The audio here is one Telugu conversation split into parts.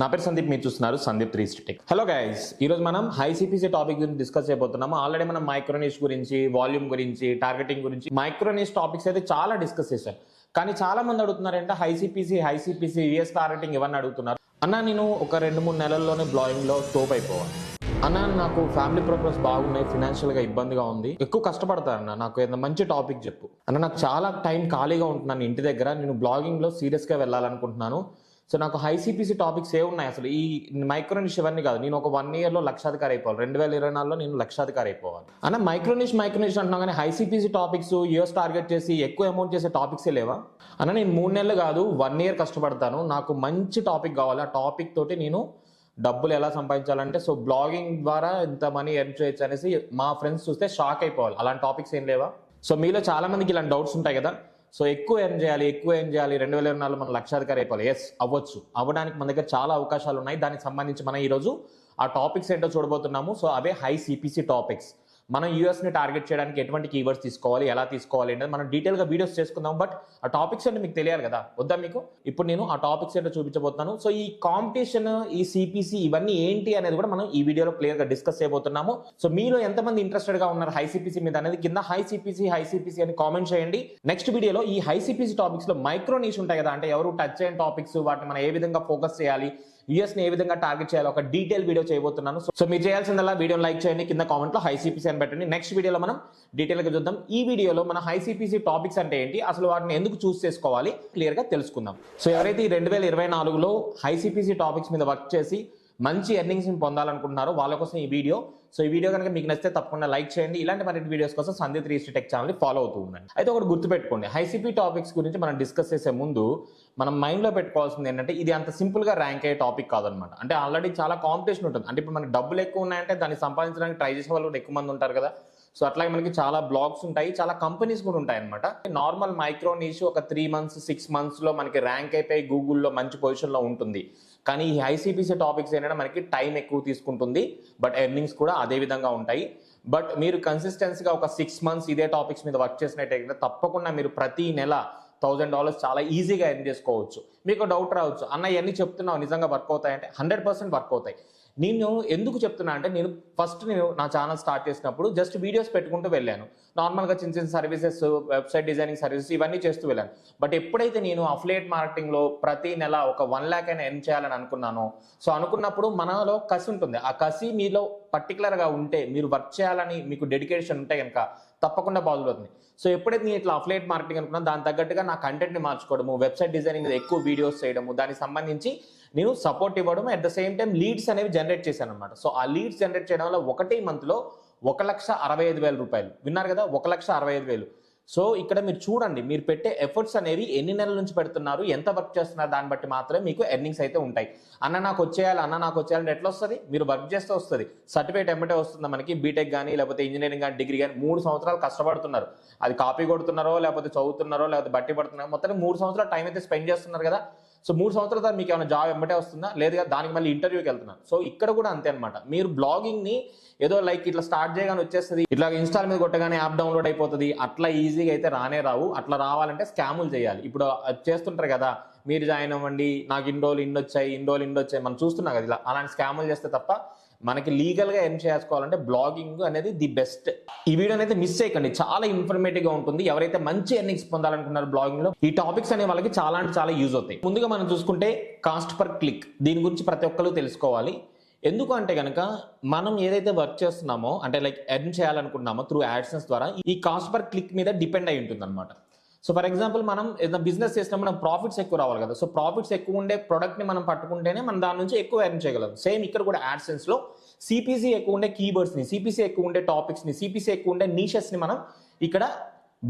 నా పేరు సందీప్ మీరు చూస్తున్నారు Sandeep three stick hello guys ఈ రోజు మనం హై సిపిసి టాపిక్ గురించి డిస్కస్ చేయబోతున్నాము. ఆల్రెడీ మనం మైక్రోనిష్ గురించి వాల్యూమ్ గురించి టార్గెటింగ్ గురించి మైక్రోనిష్ టాపిక్స్ అయితే చాలా డిస్కస్ చేశాం కానీ చాలా మంది అడుగుతున్నారంటే high CPC high CPC US targeting ఇవన్నీ అడుగుతున్నారు. అన్న నేను ఒక రెండు మూడు నెలల్లోనే బ్లాగింగ్లో టోప్ అయిపోవాలి అన్న నాకు ఫ్యామిలీ ప్రాబ్లమ్స్ బాగున్నాయి ఫినాన్షియల్గా ఇబ్బందిగా ఉంది. ఎక్కువ కష్టపడతానన్న నాకు ఏదైనా మంచి టాపిక్ చెప్పు. అన్న నాకు చాలా టైం ఖాళీగా ఉంటున్నాను ఇంటి దగ్గర. నేను బ్లాగింగ్లో సీరియస్గా వెళ్ళాలనుకుంటున్నాను. సో నాకు హైసీపీసీ టాపిక్స్ ఏ ఉన్నాయి అసలు? ఈ మైక్రోనిష్ ఇవన్నీ కాదు. నేను ఒక వన్ ఇయర్లో లక్షాధికారి అయిపోవాలి. రెండు వేల ఇరవై నాలుగులో నేను లక్షాధికారి అయిపోవాలి. అన్న మైక్రోనిష్ మైక్రోనిష్ అంటున్నా కానీ హైసీపీసీ టాపిక్స్ ఇయర్స్ టార్గెట్ చేసి ఎక్కువ అమౌంట్ చేసే టాపిక్సే లేవా? అన్న నేను మూడు నెలలు కాదు వన్ ఇయర్ కష్టపడతాను. నాకు మంచి టాపిక్ కావాలి. ఆ టాపిక్ తోటి నేను డబ్బులు ఎలా సంపాదించాలంటే సో బ్లాగింగ్ ద్వారా ఇంత మనీ ఎర్న్ చేయొచ్చు అనేసి మా ఫ్రెండ్స్ చూస్తే షాక్ అయిపోవాలి. అలాంటి టాపిక్స్ ఏం లేవా? సో మీలో చాలా మందికి ఇలాంటి డౌట్స్ ఉంటాయి కదా. సో ఎక్కువ ఏం చేయాలి ఎక్కువ ఏం చేయాలి రెండు వేల ఇరవై నాలుగు మన లక్షాధికారి అయిపోవాలి. ఎస్ అవ్వచ్చు. అవ్వడానికి మన దగ్గర చాలా అవకాశాలు ఉన్నాయి దానికి సంబంధించి మనం ఈరోజు ఆ టాపిక్స్ ఏంటో చూడబోతున్నాము. సో అవే హై సిపిసి టాపిక్స్ మనం యూఎస్ని టార్గెట్ చేయడానికి ఎటువంటి కీవర్డ్స్ తీసుకోవాలి ఎలా తీసుకోవాలి అనేది మనం డీటెయిల్గా వీడియోస్ చేసుకుందాం. బట్ ఆ టాపిక్స్ అంటే మీకు తెలియాలి కదా. వద్దా మీకు? ఇప్పుడు నేను ఆ టాపిక్స్ ఏంటో చూపించబోతున్నాను. సో ఈ కాంపిటీషన్ ఈ సిపిసి ఇవన్నీ ఏంటి అనేది కూడా మనం ఈ వీడియోలో క్లియర్గా డిస్కస్ చేయబోతున్నాము. సో మీలో ఎంతమంది ఇంట్రెస్టెడ్గా ఉన్నారు హై సిపిసి మీద అనేది కింద హై సిపిసి హై సిపిసి అని కామెంట్ చేయండి. నెక్స్ట్ వీడియోలో ఈ హై సిపిసి మైక్రో నీష్ ఉంటాయి కదా. అంటే ఎవరు టచ్ అయిన టాపిక్స్ వాటిని మనం ఏ విధంగా ఫోకస్ చేయాలి యూఎస్ని ఏ విధంగా టార్గెట్ చేయాలి ఒక డీటెయిల్ వీడియో చేయబోతున్నాను. సో- మీరు చేయాల్సిందల్లా వీడియో లైక్ చేయండి. కింద కామెంట్లో అని పెట్టండి. నెక్స్ట్ వీడియోలో మనం డీటెయిల్గా చూద్దాం. ఈ వీడియోలో మన హైసీపీసీ టాపిక్స్ అంటే ఏంటి? అసలు వాటిని ఎందుకు చూస్ చేసుకోవాలి? క్లియర్గా తెలుసుకుందాం. సో ఎవరైతే ఈ రెండు వేల ఇరవై నాలుగులో హైసీపీసీ టాపిక్స్ మీద వర్క్ చేసి మంచి ఎర్నింగ్స్ని పొందాలనుకుంటున్నారో వాళ్ళ కోసం ఈ వీడియో సో ఈ వీడియో కనుక మీకు నచ్చితే తప్పకుండా లైక్ చేయండి. ఇలాంటి మరిన్ని వీడియోస్ కోసం Sandeep three tech channel follow అవుతూ ఉండండి. అయితే ఒకటి గుర్తుపెట్టుకోండి. హైసీపీ టాపిక్స్ గురించి మనం డిస్కస్ చేసే ముందు మనం మైండ్లో పెట్టుకోవాల్సింది ఏంటంటే ఇది అంత సింపుల్గా ర్యాంక్ అయ్యే టాపిక్ కాదనమాట అంటే ఆల్రెడీ చాలా కాంపిటీషన్ ఉంటుంది. అంటే ఇప్పుడు మనకి డబ్బులు ఎక్కువ ఉన్నాయంటే దాన్ని సంపాదించడానికి ట్రై చేసే వాళ్ళు కూడా ఎక్కువ మంది ఉంటారు కదా. సో అట్లాగే మనకి చాలా బ్లాగ్స్ ఉంటాయి. చాలా కంపెనీస్ కూడా ఉంటాయి అనమాట నార్మల్ మైక్రో నీష్ ఒక త్రీ మంత్స్ సిక్స్ మంత్స్లో మనకి ర్యాంక్ అయిపోయి గూగుల్లో మంచి పొజిషన్లో ఉంటుంది. కానీ ఈ ఐసీపీసీ టాపిక్స్ ఏంటంటే మనకి టైం ఎక్కువ తీసుకుంటుంది బట్ ఎర్నింగ్స్ కూడా అదే విధంగా ఉంటాయి. బట్ మీరు కన్సిస్టెన్సీగా ఒక సిక్స్ మంత్స్ ఇదే టాపిక్స్ మీద వర్క్ చేసినట్టయితే తప్పకుండా మీరు ప్రతి నెల థౌజండ్ డాలర్స్ చాలా ఈజీగా ఎర్న్ చేసుకోవచ్చు. మీకు డౌట్ రావచ్చు. అన్న ఇవన్నీ చెప్తున్నావు నిజంగా వర్క్ అవుతాయంటే? హండ్రెడ్ పర్సెంట్ వర్క్ అవుతాయి. నేను ఎందుకు చెప్తున్నా అంటే నేను ఫస్ట్ నేను నా ఛానల్ స్టార్ట్ చేసినప్పుడు జస్ట్ వీడియోస్ పెట్టుకుంటూ వెళ్ళాను. నార్మల్గా చిన్న చిన్న సర్వీసెస్ వెబ్సైట్ డిజైనింగ్ సర్వీసెస్ ఇవన్నీ చేస్తూ వెళ్ళాను. బట్ ఎప్పుడైతే నేను అఫ్లేట్ మార్కెటింగ్లో ప్రతి నెల ఒక వన్ ల్యాక్ అయినా ఎర్న్ చేయాలని అనుకున్నానో సో అనుకున్నప్పుడు మనలో కసి ఉంటుంది. ఆ కసి మీలో పర్టికులర్గా ఉంటే మీరు వర్క్ చేయాలని మీకు డెడికేషన్ ఉంటే కనుక తప్పకుండా బాగుపడుతుంది సో ఎప్పుడైతే నేను ఇట్లా అఫ్లేట్ మార్కెటింగ్ అనుకున్నా దాని తగ్గట్టుగా నా కంటెంట్ని మార్చుకోవడము వెబ్సైట్ డిజైనింగ్ మీద ఎక్కువ వీడియోస్ చేయడము దానికి సంబంధించి నేను సపోర్ట్ ఇవ్వడం at the same time leads అనేవి జనరేట్ చేశాను అనమాట సో ఆ లీడ్స్ జనరేట్ చేయడం వల్ల ఒకటే మంత్లో ఒక లక్ష అరవై ఐదు వేల రూపాయలు. విన్నారు కదా? ఒక లక్ష అరవై ఐదు వేలు. సో ఇక్కడ మీరు చూడండి మీరు పెట్టే ఎఫర్ట్స్ అనేవి ఎన్ని నెలల నుంచి పెడుతున్నారు ఎంత వర్క్ చేస్తున్నారు దాన్ని బట్టి మాత్రమే మీకు ఎర్నింగ్స్ అయితే ఉంటాయి. అన్న నాకు వచ్చేయాలి అన్న నాకు వచ్చేయాలంటే ఎట్లా వస్తుంది? మీరు వర్క్ చేస్తే వస్తుంది. సర్టిఫికేట్ ఎంబటే వస్తుంది మనకి? బీటెక్ కానీ లేకపోతే ఇంజనీరింగ్ కానీ డిగ్రీ కానీ మూడు సంవత్సరాలు కష్టపడుతున్నారు. అది కాపీ కొడుతున్నారో లేకపోతే చదువుతున్నారో లేకపోతే బట్టి పడుతున్నారో మొత్తం మూడు సంవత్సరాలు టైం అయితే స్పెండ్ చేస్తున్నారు కదా. సో మూడు సంవత్సరాల తర్వాత మీకు ఏమైనా జాబ్ ఎంబటే వస్తుందా? లేదు దానికి మళ్ళీ ఇంటర్వ్యూకి వెళ్తున్నా. సో ఇక్కడ కూడా అంతే అనమాట మీరు బ్లాగింగ్ని ఏదో లైక్ ఇట్లా స్టార్ట్ చేయగానే వచ్చేస్తుంది ఇట్లా ఇన్స్టాల్ మీద కొట్టగానే యాప్ డౌన్లోడ్ అయిపోతుంది అట్లా ఈజీగా అయితే రానే రావు. అట్లా రావాలంటే స్కాములు చేయాలి. ఇప్పుడు అది చేస్తుంటారు కదా మీరు జాయిన్ అవ్వండి నాకు ఇన్ని రోజులు ఇన్ని వచ్చాయి ఇన్ని రోజులు ఇన్ని వచ్చాయి మనం చూస్తున్నాం కదా ఇలా. అలాంటి స్కాములు చేస్తే తప్ప మనకి లీగల్గా ఏం ఎర్న్ చేసుకోవాలంటే బ్లాగింగ్ అనేది ది బెస్ట్ ఈ వీడియో అనేది మిస్ చేయకండి. చాలా ఇన్ఫర్మేటివ్గా ఉంటుంది. ఎవరైతే మంచి ఎర్నింగ్స్ పొందాలనుకున్నారు బ్లాగింగ్లో ఈ టాపిక్స్ అనే వాళ్ళకి చాలా అంటే చాలా యూజ్ అవుతాయి. ముందుగా మనం చూసుకుంటే కాస్ట్ పర్ క్లిక్ దీని గురించి ప్రతి ఒక్కరు తెలుసుకోవాలి. ఎందుకు అంటే కనుక మనం ఏదైతే వర్క్ చేస్తున్నామో అంటే లైక్ ఎర్న్ చేయాలనుకుంటున్నామో త్రూ యాడ్సెన్స్ ద్వారా ఈ కాస్ట్ పర్ క్లిక్ మీద డిపెండ్ అయి ఉంటుంది అనమాట సో ఫర్ ఎగ్జాంపుల్ మనం ఏదైనా బిజినెస్ చేసినప్పుడు మనం ప్రాఫిట్స్ ఎక్కువ రావాలి కదా. సో ప్రాఫిట్స్ ఎక్కువ ఉండే ప్రొడక్ట్ని మనం పట్టుకుంటేనే మనం దాని నుంచి ఎక్కువ ఎర్న్ చేయగలం. సేమ్ ఇక్కడ కూడా యాడ్ సెన్స్లో సిపిసి ఎక్కువ ఉండే కీబోర్డ్స్ని సిపిసి ఎక్కువ ఉండే టాపిక్స్ని సిపిసి ఎక్కువ ఉండే నీషెస్ని మనం ఇక్కడ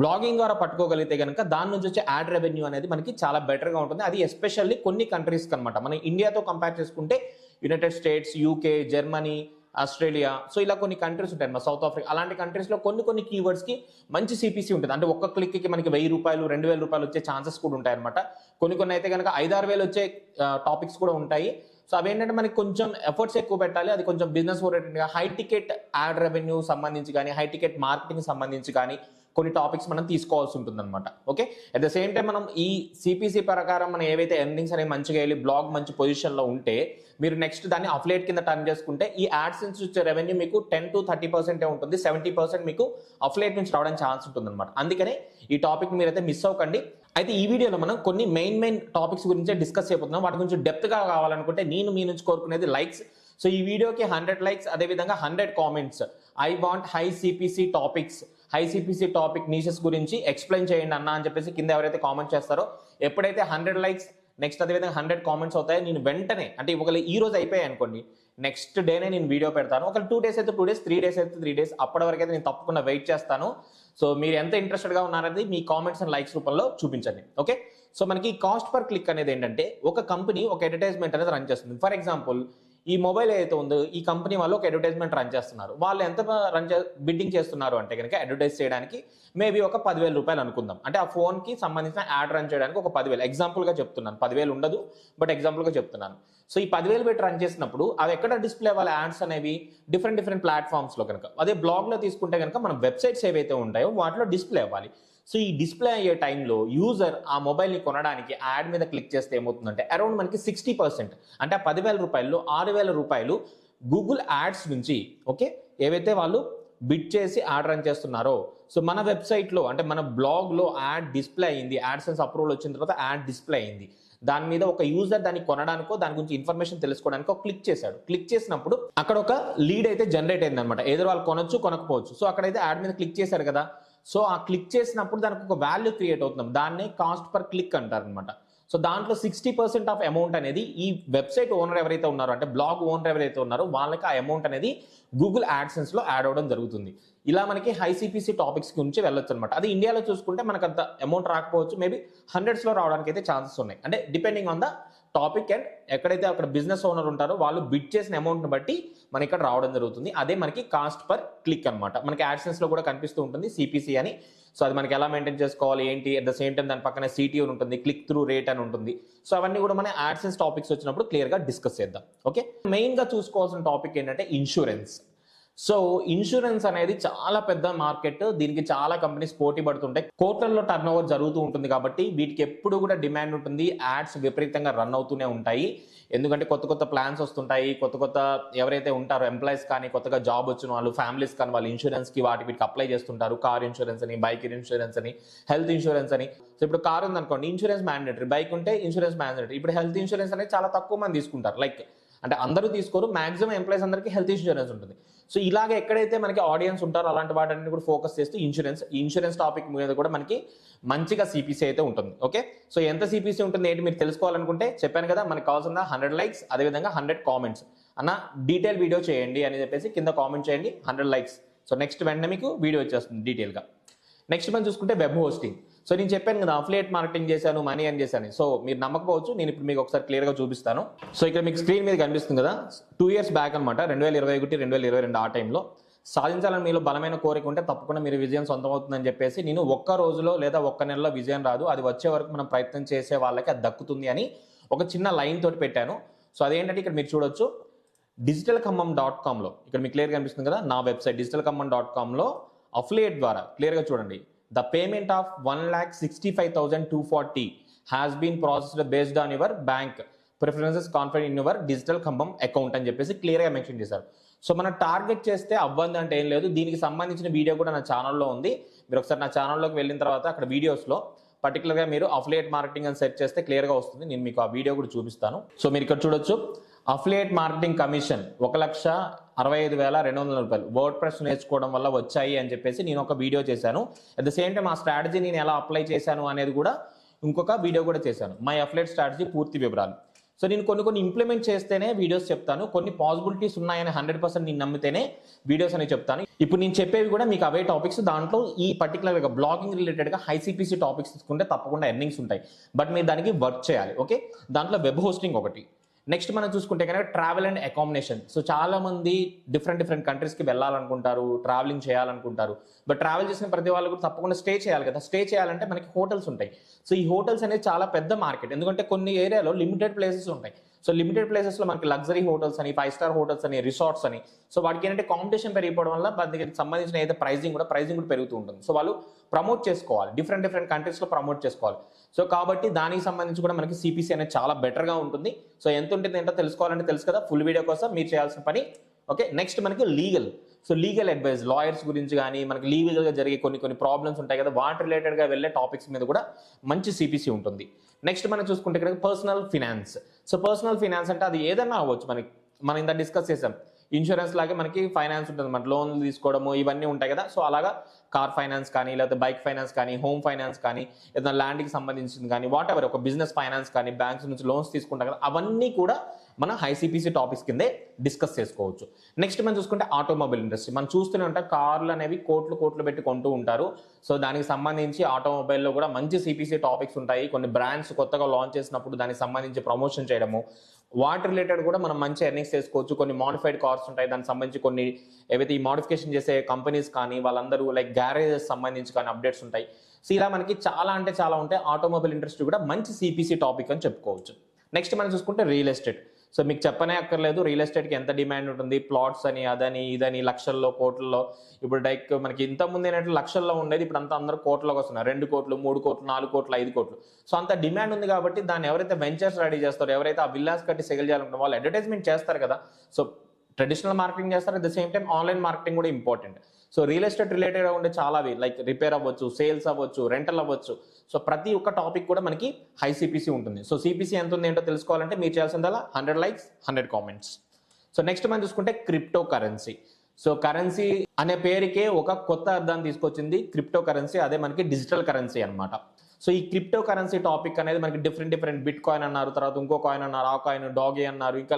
బ్లాగింగ్ ద్వారా పట్టుకోగలిగితే కనుక దాని నుంచి వచ్చే యాడ్ రెవెన్యూ అనేది మనకి చాలా బెటర్గా ఉంటుంది. అది ఎస్పెషల్లీ కొన్ని కంట్రీస్కి అనమాట మనం ఇండియాతో కంపేర్ చేసుకుంటే United States UK Germany Australia. So ఇలా కొన్ని కంట్రీస్ ఉంటాయి మా సౌత్ ఆఫ్రికా అలాంటి కంట్రీస్లో కొన్ని కొన్ని కీవర్డ్స్కి మంచి సిపిసి ఉంటుంది. అంటే ఒక్క క్లిక్కి మనకి వెయ్యి రూపాయలు రెండు వేల రూపాయలు వచ్చే ఛాన్సెస్ కూడా ఉంటాయి అనమాట కొన్ని కొన్ని అయితే కనుక ఐదారు వేలు వచ్చే టాపిక్స్ కూడా ఉంటాయి. సో అవేంటంటే మనకి కొంచెం ఎఫర్ట్స్ ఎక్కువ పెట్టాలి. అది కొంచెం బిజినెస్ ఓరియంటెడ్గా హై టికెట్ యాడ్ రెవెన్యూ సంబంధించి కానీ హై టికెట్ మార్కెటింగ్ సంబంధించి కానీ కొన్ని టాపిక్స్ మనం తీసుకోవాల్సి ఉంటుంది అనమాట okay at the same time మనం ఈ సిపిసి ప్రకారం మనం ఏవైతే ఎర్నింగ్స్ అనేవి మంచిగా వెళ్ళి బ్లాగ్ మంచి పొజిషన్లో ఉంటే మీరు నెక్స్ట్ దాన్ని అఫ్లేట్ కింద టర్న్ చేసుకుంటే ఈ యాడ్స్ నుంచి వచ్చే రెవెన్యూ మీకు టెన్ టు థర్టీ పర్సెంటే ఉంటుంది. సెవెంటీ పర్సెంట్ మీకు అఫ్లేట్ నుంచి రావడానికి ఛాన్స్ ఉంటుంది అనమాట అందుకనే ఈ టాపిక్ మీరైతే మిస్ అవ్వకండి. అయితే ఈ వీడియోలో మనం కొన్ని మెయిన్ మెయిన్ టాపిక్స్ గురించి డిస్కస్ చేయబోతున్నాం. వాటి గురించి డెప్త్గా కావాలనుకుంటే నేను మీ నుంచి కోరుకునేది లైక్స్ సో ఈ వీడియోకి హండ్రెడ్ లైక్స్ అదేవిధంగా hundred comments I want high CPC topics high CPC topic niches గురించి ఎక్స్ప్లెయిన్ చేయండి అన్న అని చెప్పేసి కింద ఎవరైతే కామెంట్ చేస్తారో ఎప్పుడైతే హండ్రెడ్ లైక్స్ నెక్స్ట్ అదేవిధంగా హండ్రెడ్ కామెంట్స్ అవుతాయో నేను వెంటనే అంటే ఒకవేళ ఈ రోజు అయిపోయాయి అనుకోండి నెక్స్ట్ డేనే నేను వీడియో పెడతాను. ఒక టూ డేస్ అయితే టూ డేస్ త్రీ డేస్ అయితే త్రీ డేస్ అప్పటి వరకు అయితే నేను తప్పకుండా వెయిట్ చేస్తాను. సో మీరు ఎంత ఇంట్రెస్టెడ్గా ఉన్నారనేది మీ కామెంట్స్ అండ్ లైక్స్ రూపంలో చూపించండి. ఓకే సో మనకి కాస్ట్ పర్ క్లిక్ అనేది ఏంటంటే ఒక కంపెనీ ఒక అడ్వర్టైజ్మెంట్ అనేది రన్ చేస్తుంది. ఫర్ ఎగ్జాంపుల్ ఈ మొబైల్ ఏదైతే ఉందో ఈ కంపెనీ వాళ్ళు ఒక అడ్వర్టైజ్మెంట్ రన్ చేస్తున్నారు. వాళ్ళు ఎంత రన్ చే బిడ్డింగ్ చేస్తున్నారు అంటే కనుక అడ్వర్టైజ్ చేయడానికి మేబీ ఒక పదివేల రూపాయలు అనుకుందాం. అంటే ఆ ఫోన్కి సంబంధించిన యాడ్ రన్ చేయడానికి ఒక పదివేలు. ఎగ్జాంపుల్గా చెప్తున్నాను. పదివేలు ఉండదు బట్ ఎగ్జాంపుల్గా చెప్తున్నాను. సో ఈ పదివేలు పెట్టి రన్ చేసినప్పుడు అవి ఎక్కడ డిస్ప్లే అవ్వాలి యాడ్స్ అనేవి? డిఫరెంట్ డిఫరెంట్ ప్లాట్ఫామ్స్లో కనుక అదే బ్లాగ్లో తీసుకుంటే కనుక మన వెబ్సైట్స్ ఏవైతే ఉంటాయో వాటిలో డిస్ప్లే అవ్వాలి. సో ఈ డిస్ప్లే అయ్యే టైంలో యూజర్ ఆ మొబైల్ని కొనడానికి యాడ్ మీద క్లిక్ చేస్తే ఏమవుతుందంటే అరౌండ్ మనకి సిక్స్టీ పర్సెంట్ అంటే ఆ పదివేల రూపాయల్లో ఆరు వేల రూపాయలు గూగుల్ యాడ్స్ నుంచి ఓకే? ఏవైతే వాళ్ళు బిట్ చేసి యాడ్ రన్ చేస్తున్నారో సో మన వెబ్సైట్లో అంటే మన బ్లాగ్లో యాడ్ డిస్ప్లే అయింది యాడ్సెన్స్ అప్రూవల్ వచ్చిన తర్వాత యాడ్ డిస్ప్లే అయింది. దాని మీద ఒక యూజర్ దాన్ని కొనడానికో దాని గురించి ఇన్ఫర్మేషన్ తెలుసుకోవడానికో క్లిక్ చేశాడు. క్లిక్ చేసినప్పుడు అక్కడ ఒక లీడ్ అయితే జనరేట్ అయింది అనమాట ఏదో వాళ్ళు కొనొచ్చు కొనకపోవచ్చు. సో అక్కడైతే యాడ్ మీద క్లిక్ చేశారు కదా సో ఆ క్లిక్ చేసినప్పుడు దానికి ఒక వాల్యూ క్రియేట్ అవుతుంది. దాన్నే కాస్ట్ పర్ క్లిక్ అంటారు అనమాట సో దాంట్లో సిక్స్టీ పర్సెంట్ ఆఫ్ అమౌంట్ అనేది ఈ వెబ్సైట్ ఓనర్ ఎవరైతే ఉన్నారో అంటే బ్లాగ్ ఓనర్ ఎవరైతే ఉన్నారో వాళ్ళకి ఆ అమౌంట్ అనేది గూగుల్ యాడ్సెన్స్లో యాడ్ అవ్వడం జరుగుతుంది. ఇలా మనకి హైసీపీసీ టాపిక్స్ గురించి వెళ్ళొచ్చు అనమాట అది ఇండియాలో చూసుకుంటే మనకు అంత అమౌంట్ రాకపోవచ్చు. మేబీ హండ్రెడ్స్లో రావడానికి అయితే ఛాన్సెస్ ఉన్నాయి. అంటే depending on the topic and ఎక్కడైతే అక్కడ బిజినెస్ ఓనర్ ఉంటారో వాళ్ళు బిడ్ చేసిన అమౌంట్ని బట్టి మనకి ఇక్కడ రావడం జరుగుతుంది. అదే మనకి కాస్ట్ పర్ క్లిక్ అనమాట మనకి యాడ్సెన్స్లో కూడా కనిపిస్తూ ఉంటుంది సిపిసి అని. సో అది మనకి ఎలా మెయింటైన్ చేసుకోవాలి ఏంటి? అట్ ద సేమ్ టైం దాని పక్కన సిటీ అని ఉంటుంది క్లిక్ త్రూ రేట్ అని ఉంటుంది. సో అవన్నీ కూడా మన యాడ్సెన్స్ టాపిక్స్ వచ్చినప్పుడు క్లియర్గా డిస్కస్ చేద్దాం. ఓకే మెయిన్గా చూసుకోవాల్సిన టాపిక్ ఏంటంటే ఇన్సూరెన్స్ సో ఇన్సూరెన్స్ అనేది చాలా పెద్ద మార్కెట్. దీనికి చాలా కంపెనీస్ పోటీ పడుతుంటాయి కోట్లలో టర్న్ ఓవర్ జరుగుతూ ఉంటుంది కాబట్టి వీటికి ఎప్పుడు కూడా డిమాండ్ ఉంటుంది. యాడ్స్ విపరీతంగా రన్ అవుతూనే ఉంటాయి. ఎందుకంటే కొత్త కొత్త ప్లాన్స్ వస్తుంటాయి. కొత్త కొత్త ఎవరైతే ఉంటారో ఎంప్లాయీస్ కానీ కొత్తగా జాబ్ వచ్చిన వాళ్ళు ఫ్యామిలీస్ కానీ వాళ్ళు ఇన్సూరెన్స్కి వాటి వీటికి అప్లై చేస్తుంటారు. కార్ ఇన్సూరెన్స్ అని బైక్ ఇన్సూరెన్స్ అని హెల్త్ ఇన్సూరెన్స్ అని. సో ఇప్పుడు కార్ ఉందనుకోండి ఇన్సూరెన్స్ మ్యాండేటరీ బైక్ ఉంటే ఇన్సూరెన్స్ మ్యాండేటరీ ఇప్పుడు హెల్త్ ఇన్సూరెన్స్ అనేది చాలా తక్కువ మంది తీసుకుంటారు. లైక్ అంటే అందరూ తీసుకోరు. మాక్సిమం ఎంప్లాయీస్ అందరికీ హెల్త్ ఇన్సూరెన్స్ ఉంటుంది. సో ఇలాగ ఎక్కడైతే మనకి ఆడియన్స్ ఉంటారో అలాంటి వాటిని కూడా ఫోకస్ చేస్తూ ఇన్సూరెన్స్ ఇన్సూరెన్స్ టాపిక్ మీద కూడా మనకి మంచిగా సిపిసి అయితే ఉంటుంది. ఓకే? సో ఎంత సిపిసి ఉంటుంది ఏంటి మీరు తెలుసుకోవాలనుకుంటే చెప్పాను కదా మనకి కావాల్సిన హండ్రెడ్ లైక్స్ అదేవిధంగా హండ్రెడ్ కామెంట్స్ అన్న డీటెయిల్ వీడియో చేయండి అని చెప్పేసి కింద కామెంట్ చేయండి హండ్రెడ్ లైక్స్ సో నెక్స్ట్ వెంటనే మీకు వీడియో వచ్చేస్తుంది డీటెయిల్గా నెక్స్ట్ మనం చూసుకుంటే వెబ్ హోస్టింగ్ సో నేను చెప్పాను కదా అఫ్లియేట్ మార్కెటింగ్ చేశాను మనీ అని చేశాను. సో మీరు నమ్మకపోవచ్చు నేను ఇప్పుడు మీకు ఒకసారి క్లియర్గా చూపిస్తాను. సో ఇక్కడ మీకు స్క్రీన్ మీద కనిపిస్తుంది కదా టూ ఇయర్స్ బ్యాక్ అనమాట రెండు వేల ఇరవై ఒకటి రెండు వేల ఇరవై రెండు ఆ టైంలో సాధించాలని మీలో బలమైన కోరిక ఉంటే తప్పకుండా మీరు విజయం సొంతం అవుతుందని చెప్పేసి నేను ఒక్క రోజులో లేదా ఒక్క నెలలో విజయం రాదు. అది వచ్చే వరకు మనం ప్రయత్నం చేసే వాళ్ళకి అది దక్కుతుంది అని ఒక చిన్న లైన్ తోటి పెట్టాను. సో అదేంటంటే ఇక్కడ మీరు చూడొచ్చు డిజిటల్ ఖమ్మం డాట్ కామ్లో ఇక్కడ మీకు క్లియర్గా కనిపిస్తుంది కదా నా వెబ్సైట్ డిజిటల్ ఖమ్మం డాట్ కామ్లో అఫ్లియేట్ ద్వారా క్లియర్గా చూడండి. The payment of one lakh sixty five thousand two forty has been processed based on your bank preferences confident in your digital Khammam account అని చెప్పేసి క్లియర్గా మెన్షన్ చేశారు. సో మనం టార్గెట్ చేస్తే అవ్వంది అంటే ఏం లేదు. దీనికి సంబంధించిన వీడియో కూడా నా ఛానల్లో ఉంది. మీరు ఒకసారి నా ఛానల్లోకి వెళ్ళిన తర్వాత అక్కడ వీడియోస్లో పర్టికులర్గా మీరు అఫ్లేట్ మార్కెటింగ్ అని సెర్చ్ చేస్తే క్లియర్గా వస్తుంది. నేను మీకు ఆ వీడియో కూడా చూపిస్తాను. సో మీరు ఇక్కడ చూడొచ్చు. అఫిలియేట్ మార్కెటింగ్ కమిషన్ ఒక లక్ష అరవై ఐదు వేల రెండు వందల రూపాయలు. వర్డ్ ప్రెస్ నేర్చుకోవడం వల్ల వచ్చాయి అని చెప్పేసి నేను ఒక వీడియో చేశాను. అట్ ద సేమ్ టైం ఆ స్ట్రాటజీ నేను ఎలా అప్లై చేశాను అనేది కూడా ఇంకొక వీడియో కూడా చేశాను. మై అఫిలియేట్ స్ట్రాటజీ పూర్తి వివరాలు. సో నేను కొన్ని కొన్ని ఇంప్లిమెంట్ చేస్తేనే వీడియోస్ చెప్తాను. కొన్ని పాసిబిలిటీస్ ఉన్నాయని హండ్రెడ్ పర్సెంట్ నేను నమ్మితేనే వీడియోస్ అనేవి చెప్తాను. ఇప్పుడు నేను చెప్పేవి కూడా మీకు అవే టాపిక్స్ దాంట్లో ఈ పర్టికులర్గా బ్లాగింగ్ రిలేటెడ్గా హైసీపీసీ టాపిక్స్ తీసుకుంటే తప్పకుండా ఎర్నింగ్స్ ఉంటాయి. బట్ మీరు దానికి వర్క్ చేయాలి ఓకే దాంట్లో వెబ్ హోస్టింగ్ ఒకటి. నెక్స్ట్ మనం చూసుకుంటే కనుక ట్రావెల్ అండ్ అకామిడేషన్ సో చాలా మంది డిఫరెంట్ డిఫరెంట్ కంట్రీస్కి వెళ్ళాలనుకుంటారు ట్రావెలింగ్ చేయాలనుకుంటారు. బట్ ట్రావెల్ చేసిన ప్రతి వాళ్ళు కూడా తప్పకుండా స్టే చేయాలి కదా. స్టే చేయాలంటే మనకి హోటల్స్ ఉంటాయి. సో ఈ హోటల్స్ అనేది చాలా పెద్ద మార్కెట్ ఎందుకంటే కొన్ని ఏరియాలో లిమిటెడ్ ప్లేసెస్ ఉంటాయి. సో లిమిటెడ్ ప్లేసెస్లో మనకి లగ్జరీ హోటల్స్ అని ఫైవ్ స్టార్ హోటల్స్ అని రిసార్ట్స్ అని. సో వాటికి ఏంటంటే కాంపిటీషన్ పెరిగిపోవడం వల్ల దానికి సంబంధించిన అయితే ప్రైజింగ్ కూడా ప్రైజింగ్ కూడా పెరుగుతూ ఉంటుంది. సో వాళ్ళు ప్రమోట్ చేసుకోవాలి. డిఫరెంట్ డిఫరెంట్ కంట్రీస్లో ప్రమోట్ చేసుకోవాలి. సో కాబట్టి దానికి సంబంధించి కూడా మనకి సిపిసి అనేది చాలా బెటర్గా ఉంటుంది. సో ఎంత ఉంటుంది ఏంటో తెలుసుకోవాలంటే తెలుసు కదా ఫుల్ వీడియో కోసం మీరు చేయాల్సిన పని. ఓకే నెక్స్ట్ మనకి legal. So legal advice lawyers గురించి కానీ మనకి లీగల్గా జరిగే కొన్ని కొన్ని ప్రాబ్లమ్స్ ఉంటాయి కదా వాటి రిలేటెడ్గా వెళ్ళే టాపిక్స్ మీద కూడా మంచి సిపిసి ఉంటుంది. నెక్స్ట్ మనం చూసుకుంటే ఇక్కడ personal finance. So personal finance అంటే అది ఏదైనా అవ్వచ్చు. మనకి మనం ఇంత డిస్కస్ చేసాం. ఇన్సూరెన్స్ లాగే మనకి ఫైనాన్స్ ఉంటుంది మన లోన్లు తీసుకోవడము ఇవన్నీ ఉంటాయి కదా. సో అలాగా కార్ ఫైనాన్స్ కానీ లేకపోతే బైక్ ఫైనాన్స్ కానీ హోమ్ ఫైనాన్స్ కానీ ఏదైనా ల్యాండ్కి సంబంధించింది కానీ వాట్ ఎవర్ ఒక బిజినెస్ ఫైనాన్స్ కానీ బ్యాంక్స్ నుంచి లోన్స్ తీసుకుంటాం కదా. అవన్నీ కూడా మన హైసీపీసీ టాపిక్స్ కిందే డిస్కస్ చేసుకోవచ్చు. నెక్స్ట్ మనం చూసుకుంటే ఆటోమొబైల్ ఇండస్ట్రీ మనం చూస్తూనే ఉంటాం కార్లు అనేవి కోట్లు కోట్లు పెట్టి కొంటూ ఉంటారు. సో దానికి సంబంధించి ఆటోమొబైల్లో కూడా మంచి సిపిసి టాపిక్స్ ఉంటాయి. కొన్ని బ్రాండ్స్ కొత్తగా లాంచ్ చేసినప్పుడు దానికి సంబంధించి ప్రమోషన్ చేయడము. వాటర్ రిలేటెడ్ కూడా మనం మంచి ఎర్నింగ్స్ చేసుకోవచ్చు. కొన్ని మాడిఫైడ్ కార్స్ ఉంటాయి. దానికి సంబంధించి కొన్ని ఏవైతే ఈ మాడిఫికేషన్ చేసే కంపెనీస్ కానీ వాళ్ళందరూ లైక్ గ్యారేజెస్ సంబంధించి కానీ అప్డేట్స్ ఉంటాయి. సో ఇలా మనకి చాలా అంటే చాలా ఉంటాయి. ఆటోమొబైల్ ఇండస్ట్రీ కూడా మంచి సిపిసి టాపిక్ అని చెప్పుకోవచ్చు. నెక్స్ట్ మనం చూసుకుంటే రియల్ ఎస్టేట్. సో మీకు చెప్పనే అక్కర్లేదు. రియల్ ఎస్టేట్కి ఎంత డిమాండ్ ఉంటుంది? ప్లాట్స్ అని అదని ఇదని లక్షల్లో కోట్లలో. ఇప్పుడు లైక్ మనకి ఇంత ముందు ఏంటంటే లక్షల్లో ఉండేది ఇప్పుడు అంతా అందరూ కోట్లోకి వస్తున్నారు. రెండు కోట్లు మూడు కోట్లు నాలుగు కోట్లు ఐదు కోట్లు. సో అంత డిమాండ్ ఉంది కాబట్టి దాన్ని ఎవరైతే వెంచర్స్ రెడీ చేస్తారో ఎవరైతే ఆ విల్లాస్ కట్టి సెగల్ చేయాలనుకుంటారో వాళ్ళు అడ్వర్టైజ్మెంట్ చేస్తారు కదా. సో ట్రెడిషనల్ మార్కెటింగ్ చేస్తారు. At the same time online marketing కూడా important so real estate related ఉండే చాలావి లైక్ రిపేర్ అవ్వచ్చు సేల్స్ అవ్వచ్చు రెంటల్ అవ్వచ్చు. సో ప్రతి ఒక్క టాపిక్ కూడా మనకి హై సిపిసి ఉంటుంది. సో సిపిసి ఎంత ఉంది ఏంటో తెలుసుకోవాలంటే మీరు చేయాల్సిందల్లా hundred likes hundred comments so next మనం చూసుకుంటే క్రిప్టో కరెన్సీ సో కరెన్సీ అనే పేరుకే ఒక కొత్త అర్థాన్ని తీసుకొచ్చింది క్రిప్టో కరెన్సీ అదే మనకి డిజిటల్ కరెన్సీ అన్నమాట. సో ఈ క్రిప్టో కరెన్సీ టాపిక్ అనేది మనకి డిఫరెంట్ డిఫరెంట్ బిట్ కాయిన్ అన్నారు తర్వాత ఇంకో కాయిన్ అన్నారు ఆ కాయిన్ డాగి అన్నారు ఇంకా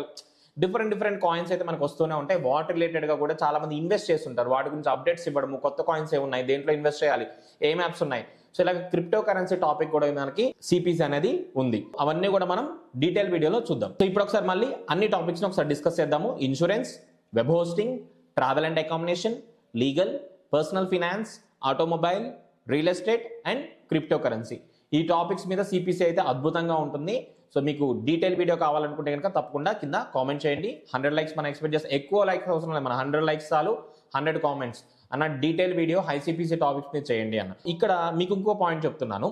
డిఫరెంట్ డిఫరెంట్ కాయిన్స్ అయితే మనకు వస్తూనే ఉంటాయి. వాటి రిలేటెడ్గా కూడా చాలా మంది ఇన్వెస్ట్ చేస్తుంటారు. వాటి గురించి అప్డేట్స్ ఇవ్వడము కొత్త కాయిన్స్ ఏ ఉన్నాయి దేంట్లో ఇన్వెస్ట్ చేయాలి ఏం యాప్స్ ఉన్నాయి. సో ఇలా క్రిప్టో కరెన్సీ టాపిక్ కూడా మనకి. సిపిసి అనేది ఉంది. అవన్నీ కూడా మనం డీటెయిల్ వీడియోలో చూద్దాం. సో ఇప్పుడు ఒకసారి మళ్ళీ అన్ని టాపిక్స్ ఒకసారి డిస్కస్ చేద్దాము. Insurance web hosting travel and accommodation legal personal finance automobile real estate and cryptocurrency ఈ టాపిక్స్ మీద సిపిసి అయితే అద్భుతంగా ఉంటుంది. సో మీకు డీటెయిల్ వీడియో కావాలనుకుంటే కనుక తప్పకుండా కింద కామెంట్ చేయండి. హండ్రెడ్ లైక్స్ మనం ఎక్స్పెక్ట్ చేస్తే ఎక్కువ లైక్స్ అవసరం లేదు. మన హండ్రెడ్ లైక్స్ చాలు. హండ్రెడ్ కామెంట్స్ అన్న detail video high CPC CPC topics మీద చేయండి అన్న. ఇక్కడ మీకు ఇంకో పాయింట్ చెప్తున్నాను.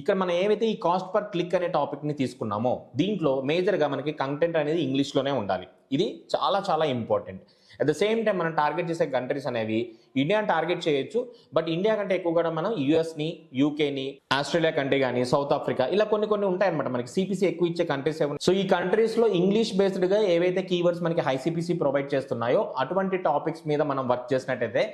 ఇక్కడ మనం ఏవైతే ఈ కాస్ట్ పర్ క్లిక్ అనే టాపిక్ని తీసుకున్నామో దీంట్లో మేజర్గా మనకి కంటెంట్ అనేది ఇంగ్లీష్లోనే ఉండాలి. ఇది చాలా చాలా important at the same time మనం టార్గెట్ చేసే కంట్రీస్ అనేవి ఇండియాని టార్గెట్ చేయొచ్చు. బట్ ఇండియా కంటే ఎక్కువ కూడా మనం యుఎస్ని యూకేని ఆస్ట్రేలియా కంట్రీ కానీ సౌత్ ఆఫ్రికా ఇలా కొన్ని కొన్ని ఉంటాయన్నమాట. మనకి సిపిసి ఎక్కువ ఇచ్చే కంట్రీస్ ఏమైనా సో ఈ కంట్రీస్లో ఇంగ్లీష్ బేస్డ్గా ఏవైతే కీవర్డ్స్ మనకి హైసీపీసీ ప్రొవైడ్ చేస్తున్నాయో అటువంటి టాపిక్స్ మీద మనం వర్క్ చేసినట్టయితే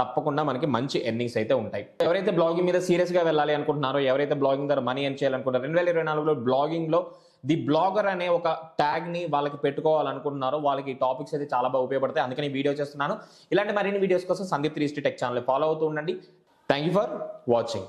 తప్పకుండా మనకి మంచి ఎర్నింగ్స్ అయితే ఉంటాయి. ఎవరైతే బ్లాగింగ్ మీద సీరియస్గా వెళ్ళాలి అనుకుంటున్నారో ఎవరైతే బ్లాగింగ్ ద్వారా మనీ ఎర్న్ చేయాలనుకుంటారో రెండు వేల ఇరవై నాలుగులో బ్లాగింగ్లో ది బ్లాగర్ అనే ఒక ట్యాగ్ని వాళ్ళకి పెట్టుకోవాలనుకుంటున్నారో వాళ్ళకి ఈ టాపిక్స్ అయితే చాలా బాగా ఉపయోగపడతాయి. అందుకని వీడియో చేస్తున్నాను. ఇలాంటి మరిన్ని వీడియోస్ కోసం Sandeep three tech channel follow అవుతూ ఉండండి. Thank you for watching